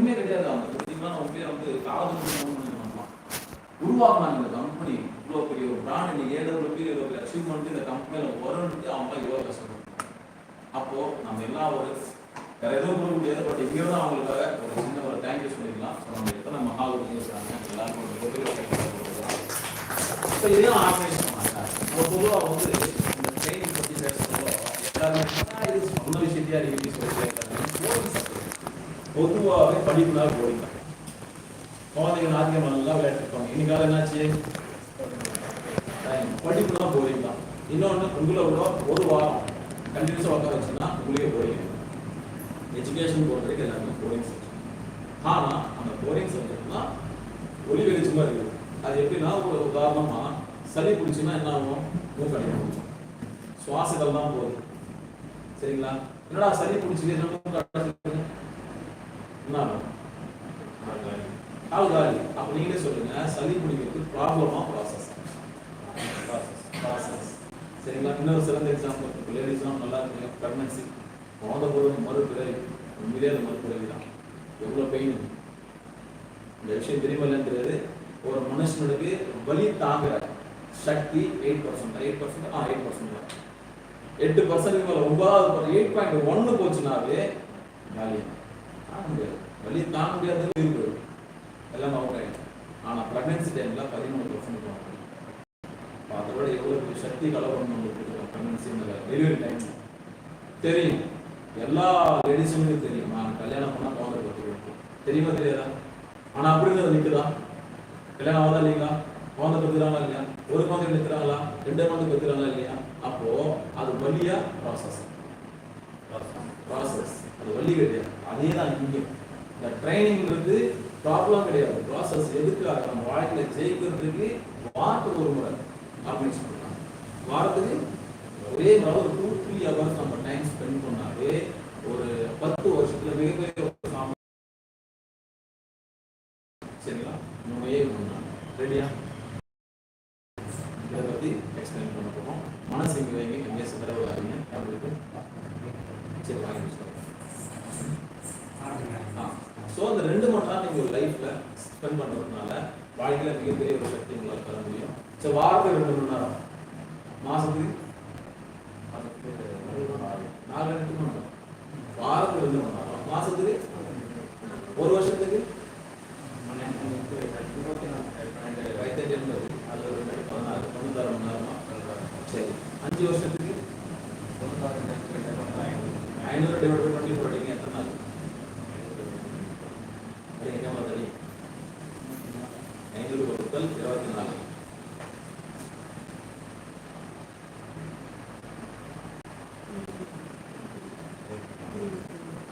ஒண்ணுமே கிடையாது அவங்க பார்த்தீங்கன்னா அவங்க பேர் வந்து காதல் உருவாக்குனாங்க இந்த கம்பெனி இவ்வளோ பெரிய ஒரு பிராண்ட் இன்னைக்கு ஏழு பெரிய ஒரு அச்சீவ்மெண்ட் இந்த கம்பெனியில் வரணுட்டு அவங்க இவ்வளோ கஷ்டப்படும் அப்போ நம்ம எல்லாம் ஒரு வேற எதுவும் கொடுக்க முடியாது பட் இங்கே தான் அவங்களுக்காக ஒரு சின்ன ஒரு தேங்க்யூ சொல்லிக்கலாம் ஸோ நம்ம எத்தனை மகால் இருக்காங்க எல்லாருக்கும் ஒரு மிகப்பெரிய thank ஸோ இதெல்லாம் ஆர்கனைஸ் பண்ணாங்க. நம்ம பொதுவாக வந்து இந்த ட்ரைனிங் பற்றி பேசுகிறப்போ எல்லாருமே "ஆ, இது சொன்ன விஷயத்தையா இருக்கு சொல்லி கேட்கறாங்க பொதுவாகவே படிப்புனா போரிங் குழந்தைங்க நாத்தியம் நல்லா விளையாட்டுருப்பாங்க இன்னைக்கால என்னாச்சு? படிப்புனா போரிங் தான் இன்னொன்று உங்களை விட ஒரு வாரம் கண்டினியூஸாக உட்கார வச்சுன்னா உங்களுக்கே போரிங் எஜுகேஷன் பொறுத்த வரைக்கும் எல்லாருமே போரிங் சப்ஜெக்ட் ஆனால் அந்த போரிங் சப்ஜெக்ட்லாம் ஒளி வெளிச்சமாக இருக்குது. அது எப்படின்னா ஒரு உதாரணமா சளி பிடிச்சுன்னா என்ன ஆகும்? மூக்கடைக்கும் சுவாசங்கள் தான் போகுது சரிங்களா? என்னடா சளி பிடிச்சி என்ன ஆகும் கால் காலி. அப்ப நீங்களே சொல்லுங்க சளி பிடிக்கிறது ப்ராப்ளமா ப்ராசஸ் ப்ராசஸ் ப்ராசஸ் சரிங்களா? இன்னொரு சிறந்த எக்ஸாம்பிள் இப்போ லேடிஸ்லாம் நல்லா இருக்கு ப்ரெக்னன்சி குழந்த போதும் மறுபிறவி. உண்மையிலே அது மறுபிறவி தான். எவ்வளோ பெயின் இந்த விஷயம் தெரியுமா இல்லைன்னு தெரியாது. ஒரு மனுஷனுக்கு வலி தாங்குற சக்தி eight percent eight percent ah eight percent எட்டு பர்சன்ட் மேல ஒன்பதாவது எயிட் பாயிண்ட் ஒன்று போச்சுனாவே காலி. தாங்க முடியாது வலி தாங்க முடியாதுன்னு இருக்கு. எல்லாம் அவுட் ஆனா பிரெக்னன்சி டைம்ல பதிமூணு பர்சன்ட் அதோட எவ்வளவு சக்தி கலவரம் நம்மளுக்கு பிரெக்னன்சி டெலிவரி டைம் தெரியும். எல்லா லேடிஸுமே தெரியும். நான் கல்யாணம் பண்ணா குழந்தை பத்து தெரியுமா தெரியாதா? ஆனா அப்படிங்கிறது நிக்குதா? கல்யாணம் ஆகுதா இல்லைங்களா? குழந்தை பெற்றுறாங்களா இல்லையா? ஒரு குழந்தை நிற்கிறாங்களா ரெண்டு குழந்தை பெற்றுறாங்களா இல்லையா? அப்போ அது வழியா ப்ராசஸ் ப்ராசஸ் அது வள்ளி கிடையாது. அதே தான் இங்கே. இந்த ட்ரைனிங்கிறது ப்ராப்ளம் கிடையாது. ப்ராசஸ் எதுக்காக? நம்ம வாழ்க்கையில் ஜெயிக்கிறதுக்கு வாரத்துக்கு ஒரு முறை அப்படின்னு சொல்லலாம் வாரத்துக்கு ஒரே முறை ஒரு டூ த்ரீ ஹவர்ஸ் நம்ம டைம் ஸ்பெண்ட் பண்ணாலே ஒரு பத்து வருஷத்துல மிகப்பெரிய ஒரு நம்ம சரிங்களா பண்ணலாம் ரெடியா இதை பத்தி எக்ஸ்பிளைன் பண்ண போறோம் மனசு இங்க வைங்க எங்கே சிதறவு வரீங்க அப்படின்னு சரி வாங்கி ஸோ அந்த ரெண்டு மணி நேரம் நீங்கள் ஒரு லைஃப்ல ஸ்பெண்ட் பண்ணுறதுனால வாழ்க்கையில் மிகப்பெரிய ஒரு சக்தி உங்களால் பெற முடியும். சரி வாரத்துக்கு ரெண்டு மணி நேரம். மாதத்துக்கு அதுக்கு நாலு ரெண்டு மணி நேரம். வாரத்துக்கு ரெண்டு மணி நேரம். மாதத்துக்கு ஒரு வருஷத்துக்கு வயத்தஞ்சு எண்பது அது ஒரு ரெண்டு பதினாறு தொண்ணூத்தாறு மணி நேரமா சரி அஞ்சு வருஷத்துக்கு ஐநூறு டிவைட் பண்ணி போட்டீங்க எத்தனை நாள் அது எங்க மாதிரி ஐநூறு வகுத்தல் இருபத்தி நாலு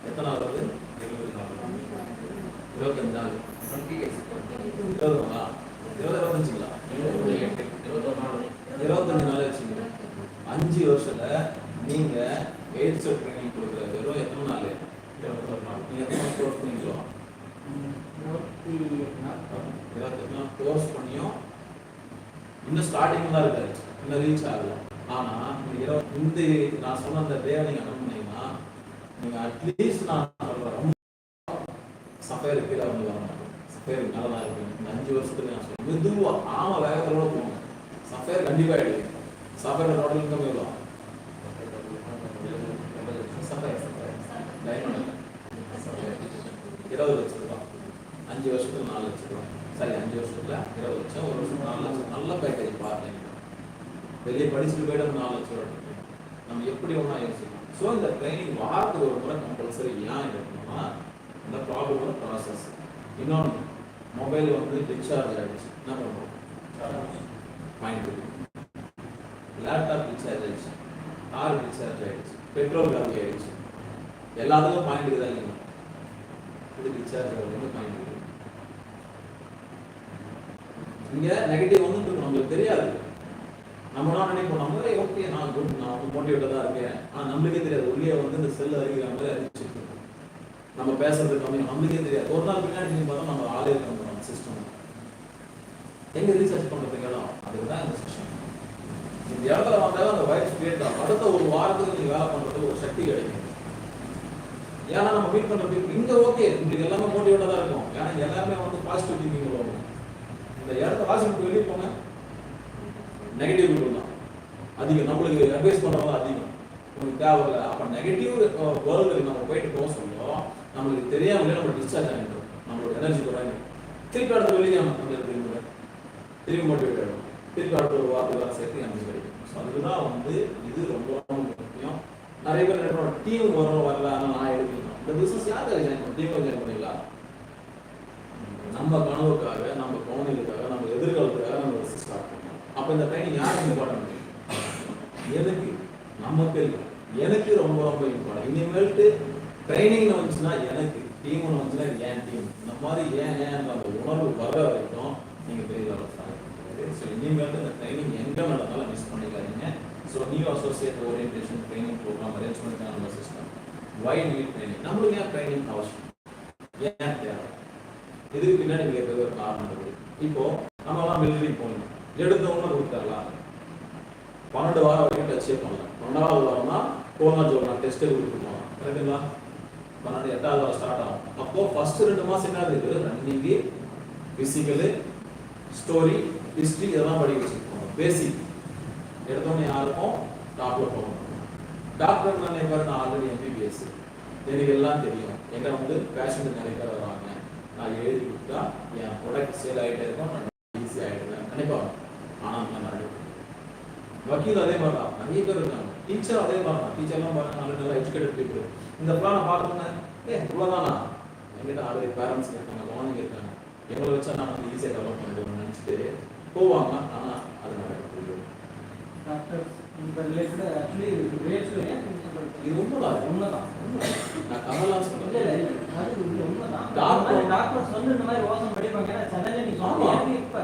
எத்தனை நாள் வருது இருபத்தஞ்சு நாள் இருபது நாளா இருபது இருபத்தஞ்சுங்களா இருபத்தஞ்சு நாள் வச்சுங்க அஞ்சு வருஷத்துல நீங்க எய்ட்ஸ் ட்ரைனிங் கொடுக்குற வெறும் எத்தனை நாள் நீங்க எத்தனை நாள் கோர்ஸ் பண்ணீங்களோ இருபத்தெட்டு நாள் கோர்ஸ் பண்ணியும் இன்னும் ஸ்டார்டிங் தான் இருக்காரு இன்னும் ரீச் ஆகலாம் ஆனா இந்த இந்த நான் சொன்ன அந்த டே நீங்க அனுப்புனீங்கன்னா நீங்க அட்லீஸ்ட் நான் ரொம்ப சஃபேர் கீழே வந்து வரணும் சஃபேர் நல்லா தான் இருக்கு இந்த அஞ்சு வருஷத்துக்கு நான் சொல்றேன். மெதுவா ஆமா வேகத்தோட போகணும். சஃபேர் கண்டிப்பா எடுக்கும் சஃபேர் மாடல் இன்கம் எவ்வளோ? சஃபேர் இருபது லட்சம் ரூபாய். அஞ்சு வருஷத்துக்கு நாலு லட்சம் ரூபாய். சரி அஞ்சு வருஷத்துல இருபது லட்சம் ஒரு வருஷம் நாலு லட்சம். நல்ல பேக்கேஜ் பாருங்க. வெளியே படிச்சுட்டு போயிட்டு நாலு லட்சம் ரூபாய் நம்ம எப்படி ஒன்றா யோசிக்கணும் ஸோ இந்த ட்ரைனிங் வாரத்துக்கு ஒரு முறை கம்பல்சரி ஏன் இருக்கணும்னா இந்த ப்ராப்ளம் ப்ராசஸ் இன்னொன்று மொபைல் வந்து டிஸ்சார்ஜ் ஆகிடுச்சு என்ன பண்ணுறோம் பாயிண்ட் லேப்டாப் டிஸ்சார்ஜ் ஆகிடுச்சு கார் டிஸ்சார்ஜ் ஆகிடுச்சு பெட்ரோல் காலி ஆகிடுச்சு எல்லாத்துக்கும் வாங்கிட்டு தான் இல்லைங்க இது டிஸ்சார்ஜ் ஆகிறது பாயிண்ட் இங்கே நெகட்டிவ் வந்து நம்மளுக்கு தெரியாது. நம்ம என்ன நினைப்போம் நம்மளே ஓகே நான் குட் நான் வந்து மோட்டிவேட்டா இருக்கேன். ஆனா நம்மளுக்கே தெரியாது உள்ளே வந்து இந்த செல் அறிவிக்கிற மாதிரி அறிவிச்சிருக்கோம் நம்ம பேசுறது கம்மி நம்மளுக்கே தெரியாது. ஒரு நாள் பின்னாடி நீங்க பார்த்தா நம்ம ஆளே இருக்க நம்ம சிஸ்டம் எங்க ரீசர்ச் பண்றதுக்கு இடம் அதுதான் இந்த சிஸ்டம் இந்த இடத்துல வந்தாலும் அந்த வயசு கிரியேட் ஆகும். அடுத்த ஒரு வாரத்துக்கு நீங்க வேலை பண்ணுறதுக்கு ஒரு சக்தி கிடைக்கும். ஏன்னா நம்ம மீட் பண்ற பீப்புள் இங்க ஓகே உங்களுக்கு எல்லாமே மோட்டிவேட்டா தான் இருக்கும். ஏன்னா எல்லாமே வந்து பாசிட்டிவ் திங்கிங் இந்த இடத்த வாசிட்டு வெளியே போங்க. நெகட்டிவ் பீப்புள் தான். அதிகம். நம்மளுக்கு அட்வைஸ் பண்ணுறவங்க அதிகம். உங்களுக்கு தேவையில்ல. அப்போ நெகட்டிவ் வேர்ல்டு நம்ம போயிட்டு போக சொல்லும் நம்மளுக்கு தெரியாமலே நம்ம டிஸ்சார்ஜ் ஆகிடும் நம்மளோட எனர்ஜி குறையும் திருப்பி அடுத்த வெளியே நம்ம திரும்பி திரும்பி மோட்டிவேட் ஆகிடும் திருப்பி அடுத்த ஒரு வார்த்தை வர சேர்த்து எனர்ஜி கிடைக்கும் ஸோ அதுதான் வந்து இது ரொம்ப முக்கியம். நிறைய பேர் நினைக்கிறோம் டீம் வரும் வரல ஆனால் நான் எடுக்கணும். இந்த பிசினஸ் யாருக்கு ஜாயின் பண்ண டீம் ஜாயின் பண்ணிக்கலாம் நம்ம கனவுக்காக நம்ம குழந்தைகளுக்காக நம்ம எதிர்காலத்துக்காக நம்ம ஒரு ஸ்டார்ட் பண்ணோம் அப்போ இந்த ட்ரைனிங் யாருக்கு இம்பார்ட்டன்ட் எனக்கு நமக்கு இல்லை. எனக்கு ரொம்ப ரொம்ப இம்பார்ட்டன்ட் இனிமேல்ட்டு ட்ரைனிங் வந்துச்சுன்னா எனக்கு டீம் ஒன்று வந்துச்சுன்னா ஏன் டீம் இந்த மாதிரி ஏன் ஏன் அந்த உணர்வு வர வரைக்கும் நீங்கள் பெரிய லெவல் ஸோ இனிமேல்ட்டு இந்த ட்ரைனிங் எங்கே நடந்தாலும் மிஸ் பண்ணிக்காதீங்க. So new associate orientation training programme arrange பண்ணிருக்காங்க நம்ம சிஸ்டம் வை நீட் ட்ரைனிங் நம்மளுக்கு ஏன் ட்ரைனிங் அவசியம்? ஏன் தேவை? இதுக்கு பின்னாடி மிகப்பெரிய ஒரு காரணம் இருக்குது இப்போ நம்மலாம் மிலிட்டரி போகணும். எடுத்தவொன்னு கொடுத்துடலாம். பன்னெண்டு வாரம் வரைக்கும் டச்சே பண்ணலாம். ரெண்டாவது வாரம்னா கோலா ஜோனா டெஸ்ட் கொடுத்துட்டு போகலாம் கரெக்டுங்களா பன்னெண்டு எட்டாவது வாரம் ஸ்டார்ட் ஆகும். அப்போ ஃபர்ஸ்ட் ரெண்டு மாசம் என்ன இருக்கு? ரன்னிங்கு பிசிக்கலு ஸ்டோரி ஹிஸ்டரி இதெல்லாம் படிக்க வச்சுருக்கோம். பேசிக் எடுத்தோன்னே யாருக்கும் டாப்ல போகணும் டாக்டர் நான் நினைப்பாரு நான் ஆல்ரெடி எம்பிபிஎஸ் எனக்கு எல்லாம் தெரியும். என்கிட்ட வந்து பேஷண்ட் நிறைய பேர் வராங்க நான் எழுதி கொடுத்தா என் ப்ராடக்ட் சேல் ஆகிட்டே இருக்கும். நான் ஈஸி ஆகிடுவேன் நினைப்பாங்க நான் நடக்கும் வக்கீல் அதே மாதிரி தான். நிறைய பேர் இருக்காங்க. டீச்சர் அதே மாதிரி தான். டீச்சர்லாம் பாருங்க நல்ல எஜுகேட்டட் பீப்புள் இந்த பிளானை பார்த்தோன்னே ஏ இவ்வளோதானா என்கிட்ட ஆல்ரெடி பேரண்ட்ஸ் இருக்காங்க குழந்தைங்க இருக்காங்க. எங்களை வச்சா நான் வந்து ஈஸியாக டெவலப் பண்ணிடுவேன் நினச்சிட்டு போவாங்க. ஆனால் அது நடக்கிறது டாக்டர் இந்த ரிலேட்டட் ஆக்சுவலி இது உண்மைதான் உண்மைதான். நான் கமலா இல்ல, சொல்றேன் அது உண்மைதான். டாக்டர் டாக்டர் சொல்லு இந்த மாதிரி யோசனை படிப்பாங்க. ஏன்னா சென்னையில நீ இப்ப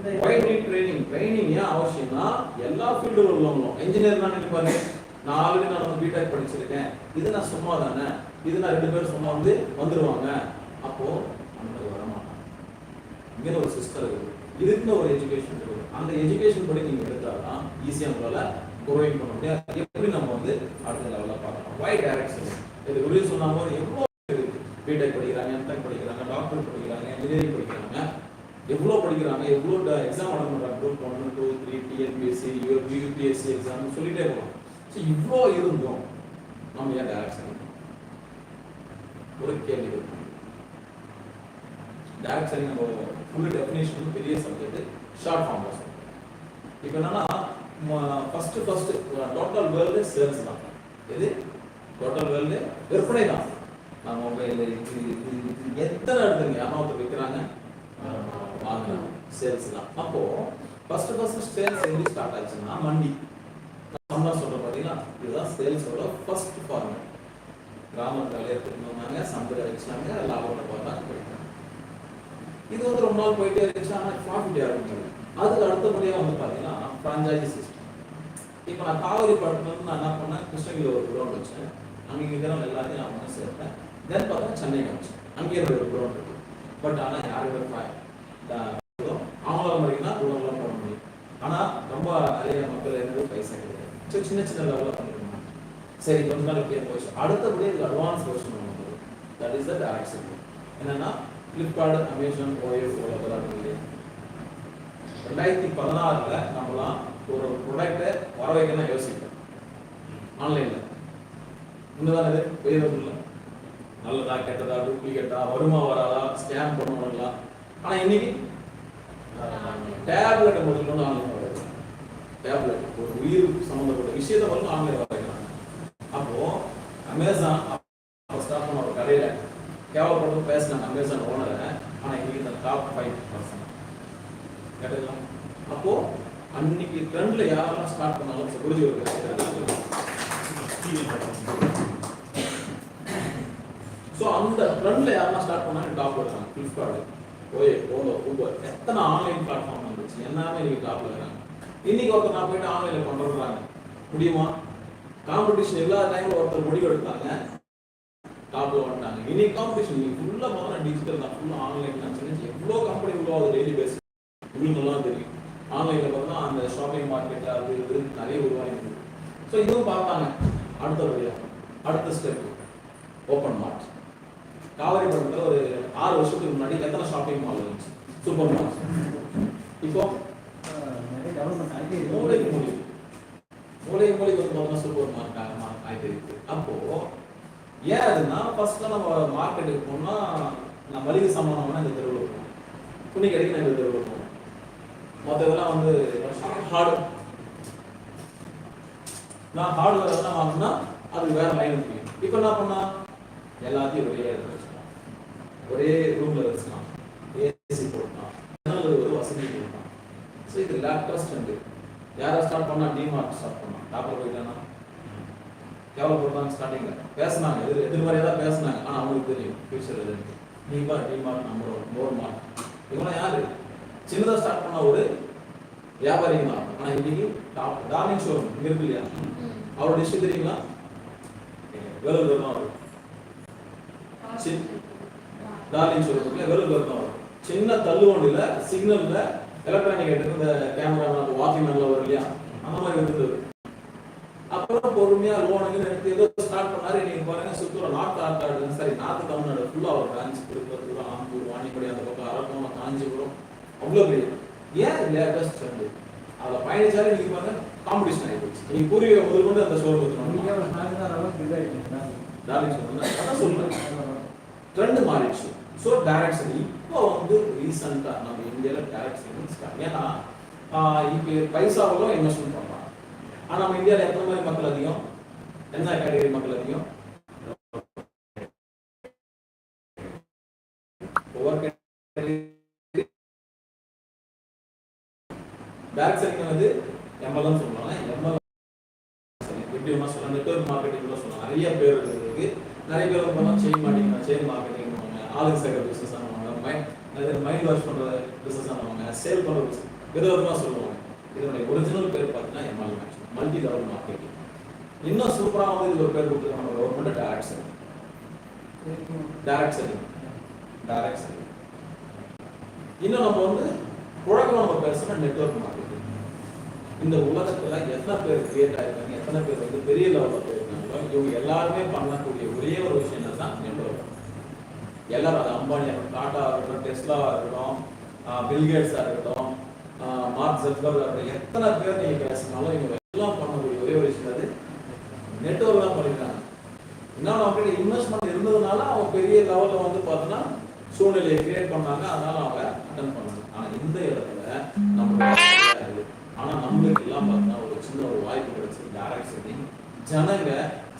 இந்த ட்ரைனிங் ட்ரைனிங் ஏன் அவசியம்னா எல்லா ஃபீல்டும் உள்ளவங்களும் இன்ஜினியர் தான் பாருங்க. நான் ஆல்ரெடி நான் வந்து பிடெக் படிச்சிருக்கேன். இது நான் சும்மா தானே? இது நான் ரெண்டு பேரும் சும்மா வந்து வந்துருவாங்க. அப்போ அந்த வரமாட்டாங்க. இங்கே ஒரு சிஸ்டர் இருக்கு. இதுக்குன்னு ஒரு எஜுகேஷன் இருக்கு. அந்த எஜுகேஷன் படி நீங்க எடுத்தாதான் ஈஸியாக உங்களால் குரோயிங் பண்ண முடியும். எப்படி நம்ம வந்து அடுத்த லெவலில் பார்க்கலாம்? வை டைரக்ஷன் இது வெளியே சொன்னாங்க எவ்வளோ பிடெக் படிக்கிறாங்க எம்டெக் படிக்கிறாங்க டாக்டர் படிக்கிறாங்க இன்ஜினியரிங் எவ்வளோ படிக்கிறாங்க எவ்வளோ எக்ஸாம் அட்டன் பண்ணுறாங்க group one two three TNPSC UPSC exam சொல்லிட்டே போகலாம் ஸோ இவ்வளோ இருந்தோம் நம்ம ஏன் டேரக்ஷன் ஒரு கேள்வி டேரக்ஷன் நம்ம ஃபுல் டெஃபினேஷன் பெரிய சப்ஜெக்ட் ஷார்ட் ஃபார்ம் சொல்றோம். இப்போ என்னன்னா first first total world sales தான். எது? டோட்டல் வேர்ல்டு விற்பனை தான். நான் மொபைல் எத்தனை இடத்துங்க அமௌண்ட் விற்கிறாங்க வாங்குறாங்க சேல்ஸ் தான். அப்போ ஃபர்ஸ்ட் ஃபர்ஸ்ட் சேல்ஸ் எங்கே ஸ்டார்ட் ஆச்சுன்னா மண்டி நம்ம சொல்ற பார்த்தீங்கன்னா இதுதான் சேல்ஸோட ஃபர்ஸ்ட் ஃபார்மேட் கிராமத்தில் எடுத்துட்டு வந்தாங்க சம்பளம் வச்சாங்க லாபத்தை பார்த்தாங்க போயிட்டாங்க. இது வந்து ரொம்ப நாள் போயிட்டே இருந்துச்சு ஆனால் ப்ராஃபிட் ஆரம்பிச்சது அதுக்கு அடுத்தபடியாக வந்து பார்த்தீங்கன்னா ஃப்ரான்ச்சைசி சிஸ்டம் இப்போ நான் காவிரி படத்துல நான் என்ன பண்ணேன் கிருஷ்ணகிரி ஒரு குடோன் வச்சேன். அங்கே இருக்கிறவங்க எல்லாத்தையும் நான் ஒன்று சேர்த்தேன். தென் பார்த்தா சென்னை வச்சேன். அங்கேயே ஒரு குடோன் இருக்கு. பட் ஆனால் யாரோட அவங்கள மாதிரினா குடோன்லாம் போட முடியும். ஆனால் ரொம்ப நிறைய மக்கள் எனக்கு பைசா கிடையாது. ஸோ சின்ன சின்ன லெவலில் பண்ணிருக்கோம் சரி கொஞ்ச நாள் இப்படியே போயிடுச்சு அடுத்தபடியே இதுக்கு அட்வான்ஸ் வெர்ஷன் ஒன்று தட் இஸ் த டேரக்ஷன் என்னன்னா ஃப்ளிப்கார்ட் அமேசான் ஓயோ ஓலோலாம் இல்லையா ரெண்டாயிரத்தி பதினாறுல நம்மலாம் ஒரு ப்ராடக்ட்டை வர வைக்கணும் யோசிப்போம் ஆன்லைன்ல உண்மைதான் இது? இல்லை. நல்லதா கெட்டதா டூப்ளிகேட்டா வருமா வராதா ஸ்கேம் பண்ணுவாங்களா? ஆனா இன்னைக்கு? டேப்லெட்டை முதல்ல ஆன்லைன் வரைக்கும் டேப்லெட் ஒரு உயிர் சம்மந்தப்பட்ட விஷயத்தை வந்து ஆன்லைன் வரைக்கிறாங்க அப்போ அமேசான் ஸ்டார்ட் பண்ண ஒரு கடையில கேவலப்பட்டு பேசினாங்க அமேசான் ஓனரை ஆனா இன்னைக்கு இந்த டாப் ஃபைவ் பர்சன் கேட்டீங்களா? அப்போ அன்னைக்கு ட்ரெண்ட்ல யாரெல்லாம் ஸ்டார்ட் பண்ணாலும் புரிஞ்சு ஸோ அந்த ட்ரெண்ட்ல யாரெல்லாம் ஸ்டார்ட் பண்ணாங்க? டாப் இருக்காங்க ஃபிளிப்கார்ட் ஓயே ஓலோ ஊபர் எத்தனை ஆன்லைன் பிளாட்ஃபார்ம் வந்துச்சு? எல்லாமே இன்னைக்கு டாப்ல இருக்காங்க. இன்னைக்கு ஒருத்தர் நான் போயிட்டு ஆன்லைன்ல பண்றாங்க முடியுமா? காம்படிஷன் எல்லா டைம்ல ஒருத்தர் முடிவு எடுத்தாங்க டாப்ல வந்துட்டாங்க. இன்னைக்கு காம்படிஷன் நீங்க ஃபுல்லா பார்த்தா டிஜிட்டல் தான். ஃபுல்லா ஆன்லைன் தான். சின்ன எவ்வளோ கம்பெனி உருவாகுது டெய்லி பேஸ் உங்களுக்கெல்லாம் தெரியும். ஆன்லைன்ல பார்த்தா அந்த ஷாப்பிங் மார்க்கெட் அது இது நிறைய உருவாகிருக்கு ஸோ இதுவும் பார்த்தாங்க. வழியாக அடுத்த ஸ்டெப் ஓப்பன் மார்ட் காவிரிபுரத்தில் ஒரு ஆறு வருஷத்துக்கு முன்னாடி எத்தனை ஷாப்பிங் மால் இருந்துச்சு. Super mall. இப்போ அஹ், நிறைய டெவலப்மெண்ட் ஆகி மூளைக்கு மூலி மூளைக்கு வந்து பார்த்தோம்னா சூப்பர் மார்க்கெட் ஆகிட்டு இருக்கு. அப்போ ஏன் அதுனா ஃபர்ஸ்ட்ல நம்ம மார்க்கெட்டுக்கு போனோம்னா நான் மளிகை சாமான் இந்த தெருவில் போகணும் துணி கடைக்கு நான் இந்த தெருவில் போகணும் மற்ற இதெல்லாம் வந்து ஹார்டு நான் ஹார்ட்வேர் எல்லாம் வாங்கினா அது வேற லைன் இருக்கு. இப்போ என்ன பண்ணா எல்லாத்தையும் ஒரே இருக்கு ஒரே ரூம்ல வச்சுக்கலாம். ஏசி போட்டலாம் ஜன்னல் ஒரு வசதி கொடுக்கலாம். ஸோ இது லேப்டாப் வந்து யாரை ஸ்டார்ட் பண்ணா டிமார்ட் ஸ்டார்ட் பண்ணா டாக்டர் போயிட்டானா? எவ்வளோ போட்டாங்க ஸ்டார்டிங்ல பேசுனாங்க. எதிர் எதிர்மறையாக தான் பேசுனாங்க. ஆனால் அவங்களுக்கு தெரியும். ஃபியூச்சர் எதுன்னு நீமா டிமார்ட் நம்பர் மோர் மார்ட் இவங்களாம் யாரு? சின்னதாக ஸ்டார்ட் பண்ண ஒரு வியாபாரிங்க தான் ஆனால் இன்னைக்கு டாப் டார்லிங் ஷோரூம் இங்க இருக்கு இல்லையா? அவரோட டிஸ்ட்ரிக் தெரியுங்களா? வேலூர் தான் சரி. டார்லிங் வேலூர் தான் வரும் சின்ன தள்ளுவண்டியில சிக்னல்ல எலக்ட்ரானிக் ஐட்டம் இந்த கேமரா வாக்கிங் மேன்ல வரும் இல்லையா? அந்த மாதிரி இருந்தது. அப்புறம் பொறுமையா லோனுங்க எடுத்து ஏதோ ஸ்டார்ட் பண்ணாரு. நீங்க பாருங்க சுத்தூர் நார்த் ஆர்காடு சரி நார்த் தமிழ்நாடு ஃபுல்லா ஒரு பிரான்ச் திருப்பத்தூர் ஆம்பூர் வாணிப்படி அந்த பக்கம் அரக்கோணம் காஞ்சிபுரம் அவ்வளோ பெரிய. ஏன் லேட்டஸ்ட் ட்ரெண்ட் அதில் பயணிச்சாலே நீங்க பாருங்க காம்படிஷன் ஆகி போச்சு. நீங்க பூர்வீக முதல் கொண்டு அந்த இது ஆயிடுச்சு டார்லிங் ஷோரூம் அதான் சொல்றேன். ட்ரெண்ட் மாறிடுச்சு. ஸோ டைரக்ஷன் oh, இப்போ வந்து ரீசெண்டாக நம்ம இந்தியாவில் டைரக்ஷன் ஸ்டார்ட் ஏன்னா இப்போ பைசாவில் இன்வெஸ்ட்மெண்ட் பண்ணலாம். ஆனால் நம்ம இந்தியாவில் எத்தனை மாதிரி மக்கள் அதிகம்? என்ன கேட்டகரி மக்கள் அதிகம்? ஒவ்வொரு கேட்டகரி செல்லிங் வந்து எம்எல்ஏன்னு சொல்லுவாங்க எம்எல்ஏ எப்படி வேணா சொல்லலாம். நெட்வொர்க் மார்க்கெட்டிங் கூட சொல்லலாம். நிறைய பேர் இருக்கு. நிறைய பேர் வந்து பார்த்தா செயின் மார்க்கெட்டிங் செயின் மார்க்கெட்டிங் பண்ணுவாங்க ஆளுங்க சேர்க்கிற பிசினஸ் பண்ணுவாங்க. மைண்ட் மைண்ட் வாஷ் பண்ற பிசினஸ் ஆனவங்க சேல் பண்ற பிசினஸ் விதவிதமா சொல்லுவாங்க. இதனுடைய ஒரிஜினல் பேர் பார்த்தீங்கன்னா எம்எல் மல்டி லெவல் மார்க்கெட்டிங் இன்னும் சூப்பரா வந்து இது ஒரு பேர் கொடுத்துருக்காங்க. Government direct selling direct selling direct selling இன்னும் நம்ம வந்து புழக்கம் நம்ம பேசுனா நெட்வொர்க் மார்க்கெட்டிங் இந்த உலகத்துல எத்தனை பேர் கிரியேட் ஆயிருக்காங்க எத்தனை பேர் வந்து பெரிய லெவலில் போயிருக்காங்களோ இவங்க எல்லாருமே பண்ணக்கூடிய ஒரே ஒரு விஷயம் தான் எல்லாரும் அது அம்பானியா இருக்கட்டும் டாடா இருக்கட்டும் டெஸ்லாவா இருக்கட்டும் பில்கேட்ஸா இருக்கட்டும் ஆஹ் மார்க் ஜெட்பர்கா இருக்கட்டும் எத்தனை பேர் நீங்க பேசினாலும் இவங்க எல்லாம் பண்ணக்கூடிய ஒரே ஒரு விஷயம் அது நெட்ஒர்க் தான் பண்ணிருக்காங்க. இன்னும் அவங்க இன்வெஸ்ட்மெண்ட் இருந்ததுனால அவங்க பெரிய லெவல்ல வந்து பார்த்தோன்னா சூழ்நிலையை கிரியேட் பண்ணாங்க. அதனால அவங்க அட்டன் பண்ணாங்க. ஆனா இந்த இடத்துல நம்ம ஆனா நம்மளுக்கு எல்லாம் பார்த்தா ஒரு சின்ன ஒரு வாய்ப்பு கிடைச்சது டேரக்ட் செட்டிங் ஜனங்க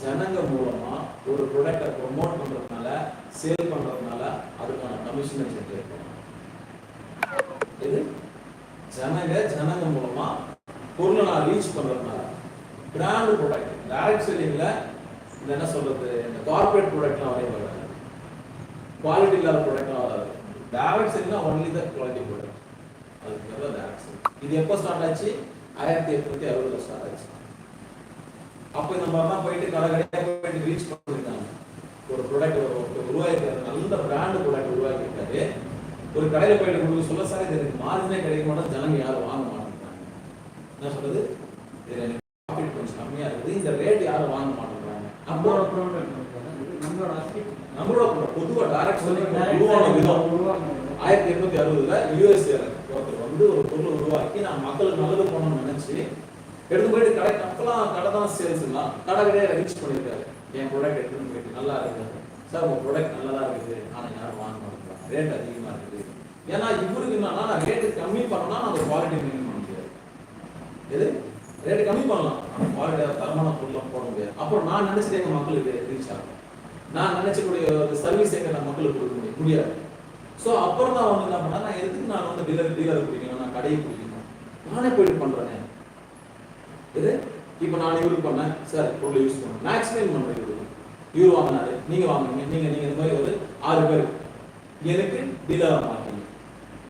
ஜனங்க மூலமா ஒரு ப்ராடக்டை ப்ரொமோட் பண்றதுனால சேல் பண்றதுனால அதுக்கான கமிஷனை ஜென்ரேட் பண்ணுவாங்க இது ஜனங்க ஜனங்க மூலமா பொருளை நான் ரீச் பண்றதுனால பிராண்ட் ப்ராடக்ட் டைரக்ட் செல்லிங்ல இந்த என்ன சொல்றது இந்த கார்பரேட் ப்ராடக்ட்லாம் வரைய வராது. குவாலிட்டி இல்லாத ப்ராடக்ட்லாம் வராது. டைரக்ட் செல்லிங்னா ஒன்லி த குவாலிட்டி ப்ராடக்ட் அதுக்கு பேர் தான் டைரக்ட் செல்லிங் இது எப்போ ஸ்டார்ட் ஆச்சு? ஆயிரத்தி எட்நூத்தி அறுபதுல ஸ்டார்ட் ஆச்சு. அப்போ இந்த மாதிரிலாம் போயிட்டு கடை கடையாக போயிட்டு ரீச் பண்ணிருக்காங்க ஒரு ப்ராடக்ட் உருவாக்கிருக்காரு நல்ல பிராண்ட் ப்ராடக்ட் உருவாக்கியிருக்காரு. ஒரு கடையில போயிட்டு கொடுக்க சொல்ல சார் இது எனக்கு மார்ஜினே கிடைக்க மாட்டோம் ஜனங்க யாரும் வாங்க மாட்டேங்கிறாங்க. என்ன சொல்றது? இது எனக்கு ப்ராஃபிட் கொஞ்சம் கம்மியா இருக்குது. இந்த ரேட் யாரும் வாங்க மாட்டேங்கிறாங்க. நம்மளோட ப்ராடக்ட் நம்மளோட நம்மளோட பொதுவா டைரக்ட் உருவான விதம் ஆயிரத்தி எட்நூத்தி அறுபதுல யூஎஸ்ஏ ஒருத்தர் வந்து ஒரு பொருள் உருவாக்கி நான் மக்களுக்கு நல்லது பண்ணணும்னு நினைச்சு எடுத்து போயிட்டு கடை அப்பெல்லாம் கடை தான் சேல்ஸ்லாம் கடை கடையை ரீச் பண்ணியிருக்காரு. என் ப்ராடக்ட் எடுத்துன்னு போயிட்டு நல்லா இருக்கு. சார் உங்க ப்ராடக்ட் நல்லதா இருக்குது. ஆனால் யாரும் வாங்க மாட்டேங்கிறாங்க ரேட் அதிகமா இருக்குது. ஏன்னா இவருக்கு என்னன்னா நான் ரேட்டு கம்மி பண்ணனா நான் அந்த குவாலிட்டி மெயின்டைன் பண்ண முடியாது. எது? ரேட்டு கம்மி பண்ணலாம். ஆனா குவாலிட்டி தரமான பொருளாக போட முடியாது. அப்புறம் நான் நினைச்சது எங்க மக்களுக்கு ரீச் ஆகும். நான் நினைச்சக்கூடிய சர்வீஸ் எங்க நான் மக்களுக்கு கொடுக்க முடியும். முடியாது. ஸோ அப்புறம் தான் வந்து என்ன பண்ணா நான் எதுக்கு நான் வந்து டீலர் டீலர் பிடிக்கணும் நான் கடையை பிடிக்கணும் நானே போயிட்டு பண்றேன். இது? இப்போ நான் இவருக்கு பண்ணேன். சார் பொருள் யூஸ் பண்ணேன் நான் எக்ஸ்பிளைன் இவருக்கு. இவர் வாங்கினாரு. நீங்க வாங்குனீங்க. நீங்க நீங்க இந்த மாதிரி ஒரு ஆறு பேர். எனக்கு டீலர் மாட்டீங்க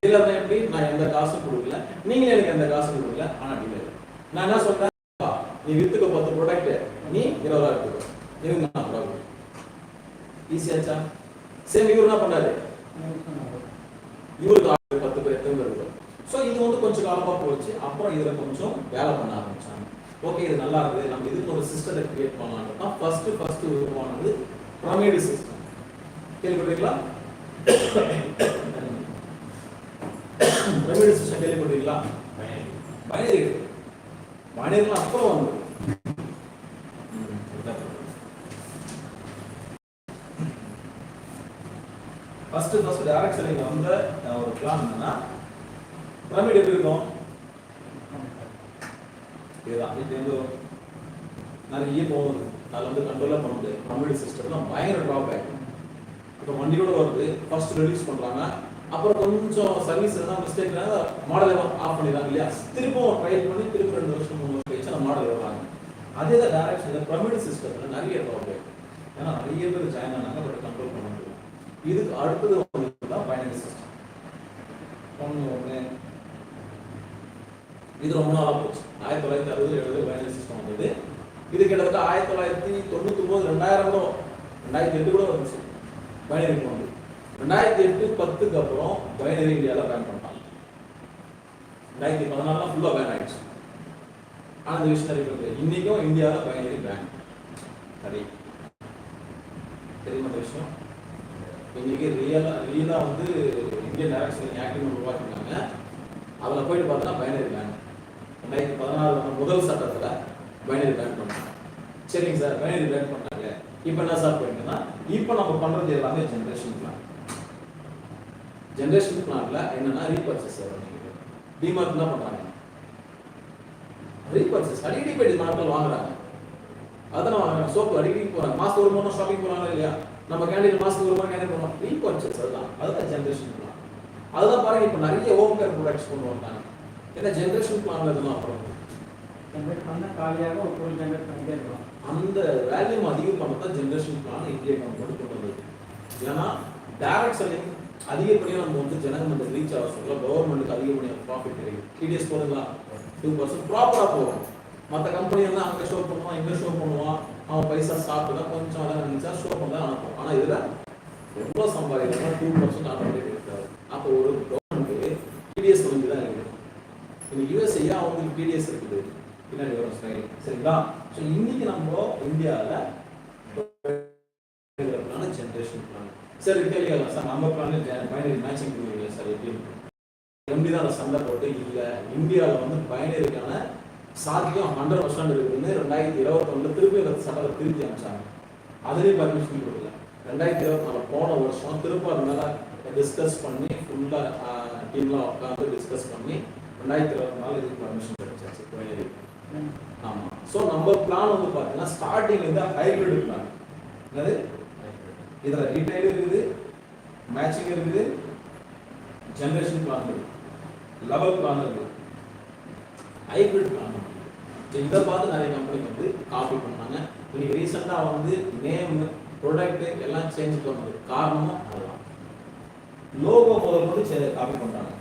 டீலர் எப்படி? நான் எந்த காசும் கொடுக்கல. நீங்க எனக்கு எந்த காசும் கொடுக்கல. ஆனா டீலர் நான் என்ன சொல்றேன்? நீ வித்துக்க பத்து ப்ராடக்ட் நீ இருபதாயிரம் எடுத்துக்கோ. எனக்கு நான் ப்ராப்ளம் ஈஸியாச்சா சரி இவர் என்ன பண்ணாரு? இவருக்கு ஆறு பத்து பேர் எத்தனை பேர் இருக்கும் ஸோ இது வந்து கொஞ்சம் காலமாக போச்சு. அப்புறம் இதில் கொஞ்சம் வேலை பண்ண ஆரம்பிச்சாங்க. ஓகே இது நல்லா இருக்குது. நம்ம இதுக்கு ஒரு சிஸ்டத்தை கிரியேட் பண்ணலாம்னு தான் ஃபர்ஸ்ட் ஃபர்ஸ்ட் உருவானது பிரமிடு சிஸ்டம் கேள்விப்பட்டீங்களா பிரமிடு சிஸ்டம் கேள்விப்பட்டீங்களா பைனரி பைனரிலாம் அப்புறம் வந்து. ஃபர்ஸ்ட் ஃபர்ஸ்ட் டைரக்ட் வந்த ஒரு பிளான் என்னன்னா பிரமிட் எப்படி இருக்கும் இதுதான் இது வந்து நிறைய போகுது அதில் வந்து கண்ட்ரோலாக பண்ண முடியாது பிரமிட் சிஸ்டம்லாம் பயங்கர ட்ராபேக் இப்போ வண்டியோட வருது ஃபர்ஸ்ட் ரிலீஸ் பண்ணுறாங்க அப்புறம் கொஞ்சம் சர்வீஸ் எதனா மிஸ்டேக் மாடலை ஆஃப் பண்ணிடுறாங்க இல்லையா திரும்பவும் ட்ரையல் பண்ணி திரும்ப ரெண்டு வருஷம் மூணு வருஷம் கழிச்சு அந்த மாடல் வருவாங்க அதே தான் டேரக்ஷன் பிரமிட் சிஸ்டத்தில் நிறைய ட்ராபேக் ஏன்னா நிறைய பேர் ஜாயின் ஆனாங்க பட் கண்ட்ரோல் பண்ண முடியும் இதுக்கு அடுத்தது தான் பைனரி சிஸ்டம் ஒன்று ஒன்று இது ரொம்ப நாளாக போச்சு. ஆயிரத்தி தொள்ளாயிரத்தி அறுபது எழுபது பைனரி சிஸ்டம் வந்தது. இது கிட்டத்தட்ட ஆயிரத்தி தொள்ளாயிரத்தி தொண்ணூத்தி ஒன்பது ரெண்டாயிரம் கூட ரெண்டாயிரத்தி எட்டு கூட வந்துச்சு. பைனரி வந்து. ரெண்டாயிரத்தி எட்டு பத்துக்கு அப்புறம் பைனரி இந்தியாவில் பேன் பண்ணிட்டாங்க. ரெண்டாயிரத்தி பதினாலாம் ஃபுல்லாக பேன் ஆயிடுச்சு. ஆனால் இந்த விஷயம் இருக்கிறது இன்னைக்கும் இந்தியாவில் பைனரி பேன் சரி. தெரியுமா இந்த விஷயம்? இன்னைக்கு ரியலாக ரியலாக வந்து இந்தியன் டைரக்ஷன் ஆக்டிவ் உருவாக்கினாங்க அதில் போயிட்டு பார்த்தா பைனரி பேன் ரெண்டாயிரத்தி பதினாறு முதல் சட்டத்தில் பைனரி பேன் பண்ணாங்க சரிங்க சார் பைனரி பேன் பண்ணாங்க. இப்போ என்ன சார் போயிட்டுன்னா இப்போ நம்ம பண்ணுறது எல்லாமே ஜென்ரேஷன் பிளான் ஜென்ரேஷன் பிளான்ல என்னன்னா ரீபர்ச்சேஸ் டிமார்ட் தான் பண்ணுறாங்க ரீபர்ச்சேஸ் அடிக்கடி போய் மக்கள் வாங்குறாங்க. அதான் வாங்குறாங்க. சோப்பு அடிக்கடி போறாங்க. மாசத்துக்கு ஒரு மூணு ஷாப்பிங் போறாங்க இல்லையா? நம்ம கேண்டீன் மாசத்துக்கு ஒரு மூணு கேண்டீன் போறோம். ரீபர்ச்சேஸ் அதுதான். அதுதான் ஜென்ரேஷன் பிளான் அதுதான் பாருங்க இப்போ நிறைய ஹோம் கேர் ப்ராடக்ட்ஸ் கொண்டு வந்தாங்க. ஏன்னா ஜென்ரேஷன் பிளான்ல இதெல்லாம் அப்புறம். ஜென்ரேட் பண்ணால் காலியாக ஒரு பொருள் ஜென்ரேட் பண்ணிட்டே இருக்கலாம். அந்த வேல்யூம் அதிகம் பண்ண தான் ஜென்ரேஷன் பிளான் இந்திய கவர்மெண்ட் கொண்டு வந்தது ஏன்னா டைரக்ட் செல்லிங் அதிகப்படியாக நம்ம வந்து ஜனகமெண்ட் ரீச் ஆக சொல்ல கவர்மெண்ட்டுக்கு அதிகப்படியாக ப்ராஃபிட் கிடைக்கும். டிடிஎஸ் போதுங்களா? டூ பர்சன்ட் ப்ராப்பராக போகும். மற்ற கம்பெனி எல்லாம் அங்கே ஷோ பண்ணுவான் இங்கே ஷோ பண்ணுவான். அவன் பைசா சாப்பிட்டு கொஞ்சம் அதான் நினைச்சா ஷோ பண்ண தான் அனுப்பும் ஆனால் இதில் எவ்வளோ சம்பாதிக்கிறாங்க டூ பர்சன்ட் ஆட்டோமேட்டிக் இருக்காது அப்போ ஒரு கவர்மெண்ட்டுக்கு டிடிஎஸ் வந்து தான் இருக்குது இன்னைக்கு யூஎஸ்ஐயா இருக்குது. பின்னாடி வரும் ஸ்டைல் சரிங்களா? ஸோ இன்னைக்கு நம்ம இந்தியாவில் ஜென்ரேஷன் பிளான் சார் கேள்விக்கலாம் சார் நம்ம பிளான் பைனரி மேட்சிங் பண்ணுவீங்க சார் எப்படி எப்படி தான் அந்த சண்டை போட்டு? இல்லை. இந்தியாவில் வந்து பைனரிக்கான சாத்தியம் ஹண்ட்ரட் பர்சன்ட் இருக்குன்னு ரெண்டாயிரத்தி இருபத்தொன்னு திருப்பி அந்த சட்டத்தை திருப்பி அமைச்சாங்க அதுலேயும் பர்மிஷன் கொடுக்கல. ரெண்டாயிரத்தி இருபத்தி நாலு போன வருஷம் திரும்ப அதனால டிஸ்கஸ் பண்ணி ஃபுல்லாக டீம்லாம் உட்காந்து டிஸ்கஸ் பண்ணி ரெண்டாயிரத்தி இருபத்தி நாலு இதுக்கு பர்மிஷன் கிடைச்சாச்சு பைனரி ஆமா. சோ நம்ம பிளான் வந்து பாத்தீங்கன்னா ஸ்டார்டிங் வந்து ஹைபிரிட் பிளான் என்னது? இதுல ரீட்டைல் இருக்குது மேட்சிங் இருக்குது ஜெனரேஷன் பிளான் இருக்குது லெவல் பிளான் இருக்குது. ஹைபிரிட் பிளான் இதை பார்த்து நிறைய கம்பெனி வந்து காப்பி பண்ணாங்க. இன்னைக்கு ரீசெண்டாக வந்து நேம் ப்ராடக்ட் எல்லாம் சேஞ்ச் பண்ணது காரணமும் அதுதான். லோகோ முதல் கொண்டு காப்பி பண்றாங்க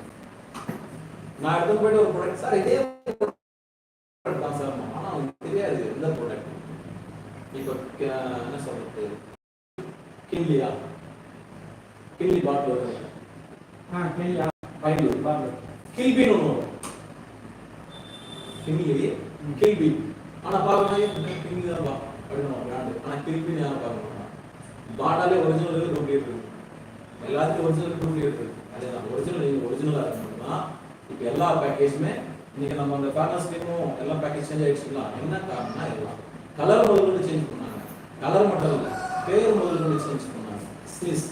நான் எடுத்து போயிட்டு ஒரு ப்ராடக்ட் சார் இதே product தான் சார் ஆனா அவங்களுக்கு தெரியாது எந்த ப்ராடக்ட் இப்போ அஹ், என்ன சொல்றது? கிண்லியா கிண்லி பாட்டில் வருது ஆ கேள்வி பயன்படுது பாருங்க கில்பின்னு ஒன்று வரும். பார்க்கணும் தான் பா அப்படின்னு பிராண்டு ஆனா கில்பின்னு யாரும் பார்க்க மாட்டாங்க பாட்டாலே ஒரிஜினல் இருக்கு டூப்ளிகேட் இருக்கு எல்லாத்துக்கும் ஒரிஜினல் டூப்ளிகேட் இருக்கு அதேதான். ஒரிஜினல் நீங்க ஒரிஜினலா இருக்கணும்னா இப்போ எல்லா பேக்கேஜுமே இன்னைக்கு நம்ம அந்த ஃபேர்னஸ் ஸ்கீமும் எல்லா பேக்கேஜ் சேஞ்ச் என்ன காரணம்னா எல்லாம். கலர் முதல்ல சேஞ்ச் கலர் மட்டும் இல்லை பேர் முதல்ல சேஞ்ச் பண்ணாங்க சீஸ்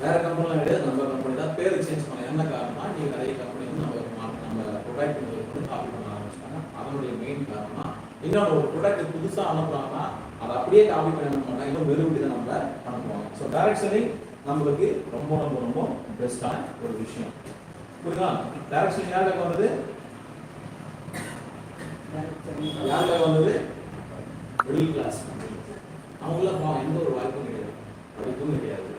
வேற கம்பெனிலாம் கிடையாது நம்ம கம்பெனி தான். பேர் சேஞ்ச் பண்ண என்ன காரணம்னா நீங்கள் நிறைய கம்பெனி வந்து நம்ம நம்ம ப்ரொடக்ட் வந்து காப்பி பண்ண ஆரம்பிச்சிட்டாங்க. அதனுடைய மெயின் காரணம் இன்னொன்று ஒரு ப்ராடக்ட் புதுசாக அனுப்புறாங்கன்னா அதை அப்படியே காப்பி பண்ண அனுப்புனா இன்னும் வெறுபடி தான் நம்ம அனுப்புவாங்க. ஸோ டைரக்ட் செல்லிங் நம்மளுக்கு ரொம்ப ரொம்ப ரொம்ப பெஸ்டான ஒரு விஷயம். புரியுதா? டைரக்ட் செல்லிங் யாருக்கு வந்தது? யாருக்கு வந்தது? மிடில் கிளாஸ் அவங்களாம் எந்த ஒரு வாய்ப்பும் கிடையாது. படிப்பும் கிடையாது.